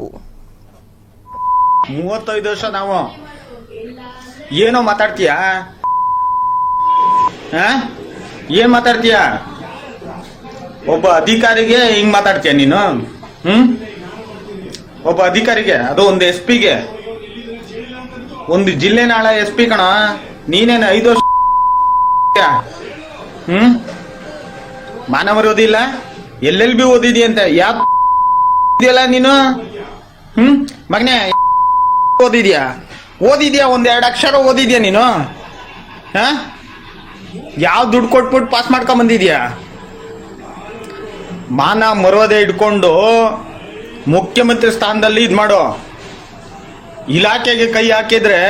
ತಪ್ಪು. ಮೂವತ್ತೈದು ವರ್ಷ ನಾವು. ಏನೋ ಮಾತಾಡ್ತೀಯ? ಏನ್ ಮಾತಾಡ್ತೀಯ? ಒಬ್ಬ ಅಧಿಕಾರಿಗೆ ಹಿಂಗ್ ಮಾತಾಡ್ತೀಯ ನೀನು? ಹ್ಮ್? ಒಬ್ಬ ಅಧಿಕಾರಿಗೆ, ಅದು ಒಂದು ಎಸ್ ಪಿಗೆ ಒಂದು ಜಿಲ್ಲೆ ನಾಳ ಎಸ್ ಪಿ ಕಣ. ನೀನೇನು ಐದು ವರ್ಷ ಹ್ಮ್? ಮಾನವರು ಓದಿಲ್ಲ ಎಲ್ಲೆಲ್ಲಿ ಅಂತ ಯಾವ ನೀನು? ಹ್ಮ್? ಮಗನೇ, ಓದಿದ್ಯಾ? ಓದಿದ್ಯಾ ಒಂದ್ ಎರಡು ಅಕ್ಷರ ಓದಿದ್ಯಾ ನೀನು? ಹಾ? ಯಾವ ದುಡ್ಡು ಕೊಟ್ಬಿಟ್ಟು ಪಾಸ್ ಮಾಡ್ಕೊಂಡ್ ಬಂದಿದ್ಯಾ ಮಾನ ಮರೋದೆ ಇಟ್ಕೊಂಡು ಮುಖ್ಯಮಂತ್ರಿ ಸ್ಥಾನದಲ್ಲಿ ಇದ್ ಮಾಡೋ. ಇಲಾಖೆಗೆ ಕೈ ಹಾಕಿದ್ರೆ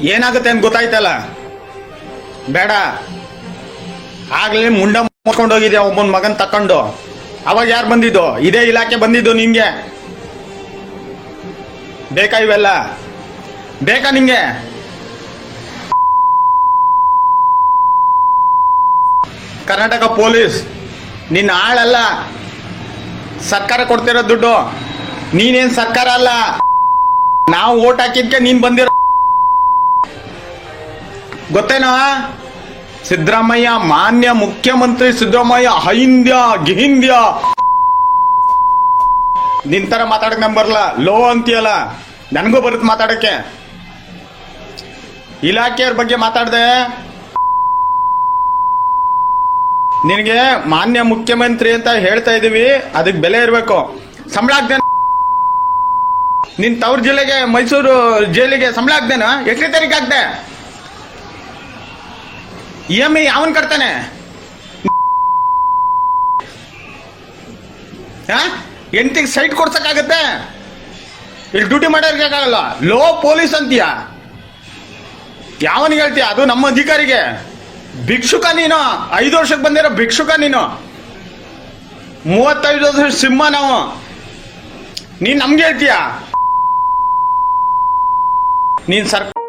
ಏನಾಗುತ್ತೆ ಅಂತ ಗೊತ್ತಾಯ್ತಲ್ಲ? ಬೇಡ. ಆಗ್ಲೇ ಮುಂಡ ಹೋಗಿದ್ಯಾ ಒಬ್ಬನ ಮಗನ್ ತಕೊಂಡು ಅವಾಗ ಯಾರು ಬಂದಿದ್ದು? ಇದೇ ಇಲಾಖೆ ಬಂದಿದ್ದು ನಿಂಗೆ. ಬೇಕಾ ಇವೆಲ್ಲ? ಬೇಕಾ ನಿಂಗೆ? ಕರ್ನಾಟಕ ಪೊಲೀಸ್, ನಿನ್ನ ಆಳಲ್ಲ. ಸರ್ಕಾರ ಕೊಡ್ತಿರೋ ದುಡ್ಡು. ನೀನೇನ್ ಸರ್ಕಾರ ಅಲ್ಲ. ನಾವು ಓಟ್ ಹಾಕಿದ್ಕೆ ನೀನ್ ಬಂದಿರೋ ಗೊತ್ತೇನಾ? ಸಿದ್ದರಾಮಯ್ಯ ಮಾನ್ಯ ಮುಖ್ಯಮಂತ್ರಿ ಸಿದ್ದರಾಮಯ್ಯ ಹೈಂದ್ಯ ಗಿಹಿಂದ್ಯ. ನಿನ್ ತರ ಮಾತಾಡಕ್ ನಮ್ ಬರಲ್ಲ. ಲೋ ಅಂತೀಯಲ್ಲ? ನನಗೂ ಬರುತ್ತೆ ಮಾತಾಡಕ್ಕೆ. ಇಲಾಖೆಯವ್ರ ಬಗ್ಗೆ ಮಾತಾಡ್ದೆ. ನಿನಗೆ ಮಾನ್ಯ ಮುಖ್ಯಮಂತ್ರಿ ಅಂತ ಹೇಳ್ತಾ ಇದೀವಿ ಅದಕ್ಕೆ ಬೆಲೆ ಇರಬೇಕು. ಸಂಬಳ ಆಗ್ದೇನ ನಿನ್ ತವ್ರ ಜಿಲ್ಲೆಗೆ, ಮೈಸೂರು ಜೈಲಿಗೆ ಸಂಬಳ ಆಗ್ದೇನಾ ಎಷ್ಟನೇ ತಾರೀಕು ಇ ಎಂ ಐ ಅವನ್ ಕಟ್ತಾನೆ. ಎಂಟಿಗೆ ಸೈಟ್ ಕೊಡ್ಸಕ್ಕಾಗತ್ತೆ? ಇಲ್ಲಿ ಡ್ಯೂಟಿ ಮಾಡೋರ್ಗಾಗಲ್ಲ ಲೋ ಪೊಲೀಸ್ ಅಂತೀಯ. ಯಾವನಿಗೆ ಹೇಳ್ತೀಯ? ಅದು ನಮ್ಮ ಅಧಿಕಾರಿಗೆ. ಭಿಕ್ಷುಕ ನೀನು. ಐದು ವರ್ಷಕ್ಕೆ ಬಂದಿರೋ ಭಿಕ್ಷುಕ ನೀನು. ಮೂವತ್ತೈದು ವರ್ಷ ಸಿಂಹ ನಾವು. ನೀನ್ ನಮ್ಗೆ ಹೇಳ್ತೀಯ. ನೀನ್ ಸರ್ಕಾರ